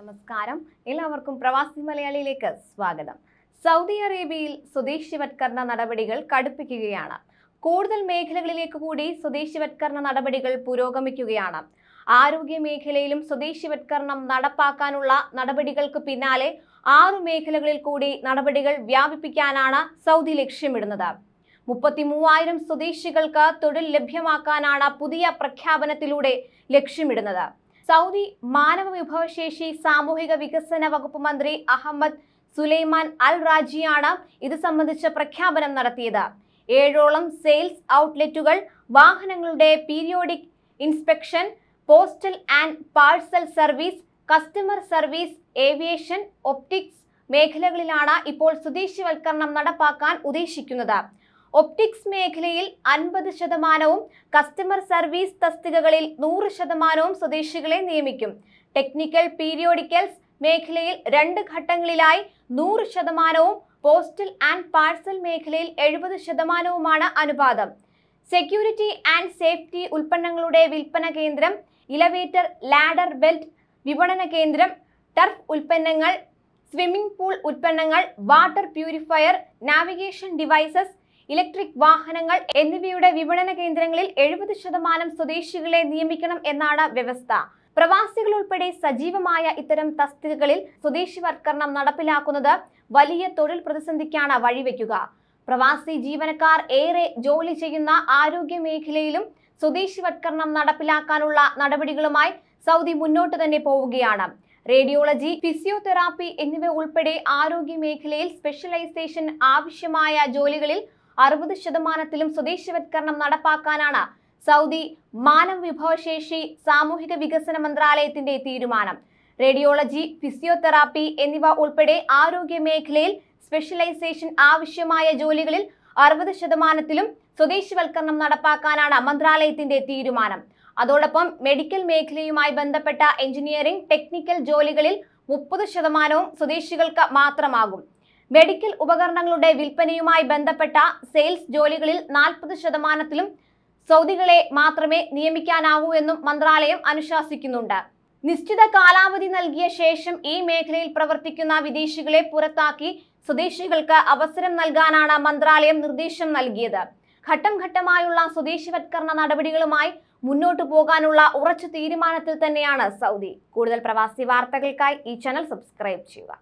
നമസ്കാരം. എല്ലാവർക്കും പ്രവാസി മലയാളിയിലേക്ക് സ്വാഗതം. സൗദി അറേബ്യയിൽ സ്വദേശിവത്കരണ നടപടികൾ കടുപ്പിക്കുകയാണ്. കൂടുതൽ മേഖലകളിലേക്ക് കൂടി സ്വദേശിവത്കരണ നടപടികൾ പുരോഗമിക്കുകയാണ്. ആരോഗ്യ മേഖലയിലും സ്വദേശിവത്കരണം നടപ്പാക്കാനുള്ള നടപടികൾക്ക് പിന്നാലെ ആറു മേഖലകളിൽ കൂടി നടപടികൾ വ്യാപിപ്പിക്കാനാണ് സൗദി ലക്ഷ്യമിടുന്നത്. മുപ്പത്തി മൂവായിരം സ്വദേശികൾക്ക് തൊഴിൽ ലഭ്യമാക്കാനാണ് പുതിയ പ്രഖ്യാപനത്തിലൂടെ ലക്ഷ്യമിടുന്നത്. സൗദി മാനവ വിഭവശേഷി സാമൂഹിക വികസന വകുപ്പ് മന്ത്രി അഹമ്മദ് സുലൈമാൻ അൽ റാജിയാണ് ഇത് സംബന്ധിച്ച പ്രഖ്യാപനം നടത്തിയത്. ഏഴോളം സെയിൽസ് ഔട്ട്ലെറ്റുകൾ വാഹനങ്ങളുടെ periodic inspection postal and parcel service customer service aviation optics മേഖലകളിലാണ് ഇപ്പോൾ സ്വദേശിവൽക്കരണം നടപ്പാക്കാൻ ഉദ്ദേശിക്കുന്നത്. ഒപ്റ്റിക്സ് മേഖലയിൽ അൻപത് ശതമാനവും കസ്റ്റമർ സർവീസ് തസ്തികകളിൽ നൂറ് ശതമാനവും സ്വദേശികളെ നിയമിക്കും. ടെക്നിക്കൽ പീരിയോഡിക്കൽസ് മേഖലയിൽ രണ്ട് ഘട്ടങ്ങളിലായി നൂറ് ശതമാനവും പോസ്റ്റൽ ആൻഡ് പാഴ്സൽ മേഖലയിൽ എഴുപത് ശതമാനവുമാണ് അനുപാതം. സെക്യൂരിറ്റി ആൻഡ് സേഫ്റ്റി ഉൽപ്പന്നങ്ങളുടെ വിൽപ്പന കേന്ദ്രം ഇലവേറ്റർ ലാഡർ ബെൽറ്റ് വിപണന കേന്ദ്രം ടർഫ് ഉൽപ്പന്നങ്ങൾ സ്വിമ്മിംഗ് പൂൾ ഉൽപ്പന്നങ്ങൾ water purifier navigation devices electric വാഹനങ്ങൾ എന്നിവയുടെ വിപണന കേന്ദ്രങ്ങളിൽ എഴുപത് ശതമാനം സ്വദേശികളെ നിയമിക്കണം എന്നാണ് വ്യവസ്ഥ. പ്രവാസികൾ ഉൾപ്പെടെ സജീവമായ ഇത്തരം തസ്തികകളിൽ സ്വദേശിവൽക്കരണം നടപ്പിലാക്കുന്നത് വലിയ തൊഴിൽ പ്രതിസന്ധിക്കാണ് വഴിവെക്കുക. പ്രവാസി ജീവനക്കാർ ഏറെ ജോലി ചെയ്യുന്ന ആരോഗ്യ മേഖലയിലും സ്വദേശിവൽക്കരണം നടപ്പിലാക്കാനുള്ള നടപടികളുമായി സൗദി മുന്നോട്ട് തന്നെ പോവുകയാണ്. റേഡിയോളജി ഫിസിയോതെറാപ്പി എന്നിവ ഉൾപ്പെടെ ആരോഗ്യ മേഖലയിൽ സ്പെഷ്യലൈസേഷൻ ആവശ്യമായ ജോലികളിൽ അറുപത് ശതമാനത്തിലും സ്വദേശിവത്കരണം നടപ്പാക്കാനാണ് സൗദി മാനവ വിഭവശേഷി സാമൂഹിക വികസന മന്ത്രാലയത്തിന്റെ തീരുമാനം. റേഡിയോളജി ഫിസിയോതെറാപ്പി എന്നിവ ഉൾപ്പെടെ ആരോഗ്യ മേഖലയിൽ സ്പെഷ്യലൈസേഷൻ ആവശ്യമായ ജോലികളിൽ അറുപത് ശതമാനത്തിലും സ്വദേശിവൽക്കരണം നടപ്പാക്കാനാണ് മന്ത്രാലയത്തിന്റെ തീരുമാനം. അതോടൊപ്പം മെഡിക്കൽ മേഖലയുമായി ബന്ധപ്പെട്ട എഞ്ചിനീയറിംഗ് ടെക്നിക്കൽ ജോലികളിൽ മുപ്പത് ശതമാനവും സ്വദേശികൾക്ക് മാത്രമാകും. മെഡിക്കൽ ഉപകരണങ്ങളുടെ വിൽപ്പനയുമായി ബന്ധപ്പെട്ട സെയിൽസ് ജോലികളിൽ നാൽപ്പത് ശതമാനത്തിലും സൗദികളെ മാത്രമേ നിയമിക്കാനാവൂ എന്നും മന്ത്രാലയം അനുശാസിക്കുന്നുണ്ട്. നിശ്ചിത കാലാവധി നൽകിയ ശേഷം ഈ മേഖലയിൽ പ്രവർത്തിക്കുന്ന വിദേശികളെ പുറത്താക്കി സ്വദേശികൾക്ക് അവസരം നൽകാനാണ് മന്ത്രാലയം നിർദ്ദേശം നൽകിയത്. ഘട്ടം ഘട്ടമായുള്ള സ്വദേശിവത്കരണ നടപടികളുമായി മുന്നോട്ടു പോകാനുള്ള ഉറച്ച തീരുമാനത്തിൽ തന്നെയാണ് സൗദി. കൂടുതൽ പ്രവാസി വാർത്തകൾക്കായി ഈ ചാനൽ സബ്സ്ക്രൈബ് ചെയ്യുക.